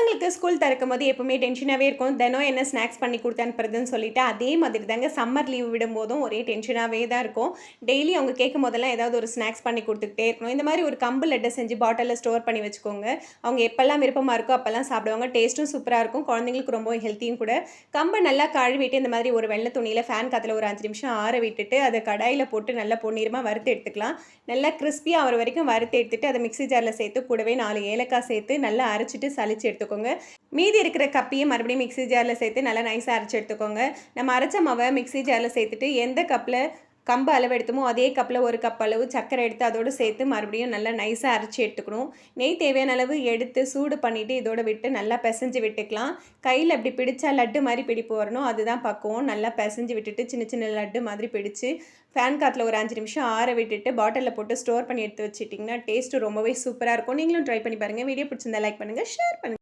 பசங்களுக்கு ஸ்கூல் திறக்கும் போது எப்பவுமே டென்ஷனாகவே இருக்கும். தினம் என்ன ஸ்நாக்ஸ் பண்ணி கொடுத்து அனுப்புறதுன்னு சொல்லிட்டு அதே மாதிரி தாங்க சம்மர் லீவ் விடும்போதும் ஒரே டென்ஷனாகவே தான் இருக்கும். டெய்லி அவங்க கேட்கும் போதெல்லாம் ஏதாவது ஒரு ஸ்நாக்ஸ் பண்ணி கொடுத்துக்கிட்டே இருக்கணும். இந்த மாதிரி ஒரு கம்பு லட்டை செஞ்சு பாட்டிலில் ஸ்டோர் பண்ணி வச்சுக்கோங்க. அவங்க எப்போல்லாம் விருப்பமாக இருக்கோ அப்போல்லாம் சாப்பிடுவாங்க. டேஸ்ட்டும் சூப்பராக இருக்கும். குழந்தைங்களுக்கு ரொம்ப ஹெல்த்தியும் கூட. கம்பை நல்லா கழுவிட்டு இந்த மாதிரி ஒரு வெள்ளை துணியில் ஃபேன் காத்தில் ஒரு அஞ்சு நிமிஷம் ஆற விட்டுட்டு அதை கடாயில் போட்டு நல்லா பொன்னீரமாக வறுத்து எடுத்துக்கலாம். நல்லா கிறிஸ்பியாக ஆகிற வரைக்கும் வறுத்து எடுத்துட்டு அதை மிக்ஸி ஜாரில் சேர்த்து கூடவே நாலு ஏலக்காய் சேர்த்து நல்லா அரைச்சிட்டு சலிச்சு எடுத்துக்கோங்க. மீதி இருக்கிற கப்பையும் மறுபடியும் மிக்ஸி ஜாரில் சேர்த்து நல்லா நைஸாக அரைச்சி எடுத்துக்கோங்க. நம்ம அரைச்ச மாவை மிக்சி ஜாரில் சேர்த்துட்டு எந்த கப்பில் கம்பு அளவு எடுத்தோமோ அதே கப்பில் ஒரு கப் அளவு சர்க்கரை எடுத்து அதோடு சேர்த்து மறுபடியும் நல்லா நைஸாக அரைச்சி எடுத்துக்கணும். நெய் தேவையான அளவு எடுத்து சூடு பண்ணிவிட்டு இதோட விட்டு நல்லா பிசைஞ்சு விட்டுக்கலாம். கையில் அப்படி பிடிச்சா லட்டு மாதிரி பிடிப்பு வரணும். அதுதான் பக்குவம். நல்லா பிசைஞ்சு விட்டுட்டு சின்ன சின்ன லட்டு மாதிரி பிடிச்சு ஃபேன் காற்றுல ஒரு அஞ்சு நிமிஷம் ஆற விட்டுட்டு பாட்டிலில் போட்டு ஸ்டோர் பண்ணி எடுத்து வச்சுட்டிங்கன்னா டேஸ்ட்டு ரொம்பவே சூப்பராக இருக்கும். நீங்களும் ட்ரை பண்ணி பாருங்கள் வீடியோ பிடிச்சிருந்தா லைக் பண்ணுங்கள் ஷேர் பண்ணுங்கள்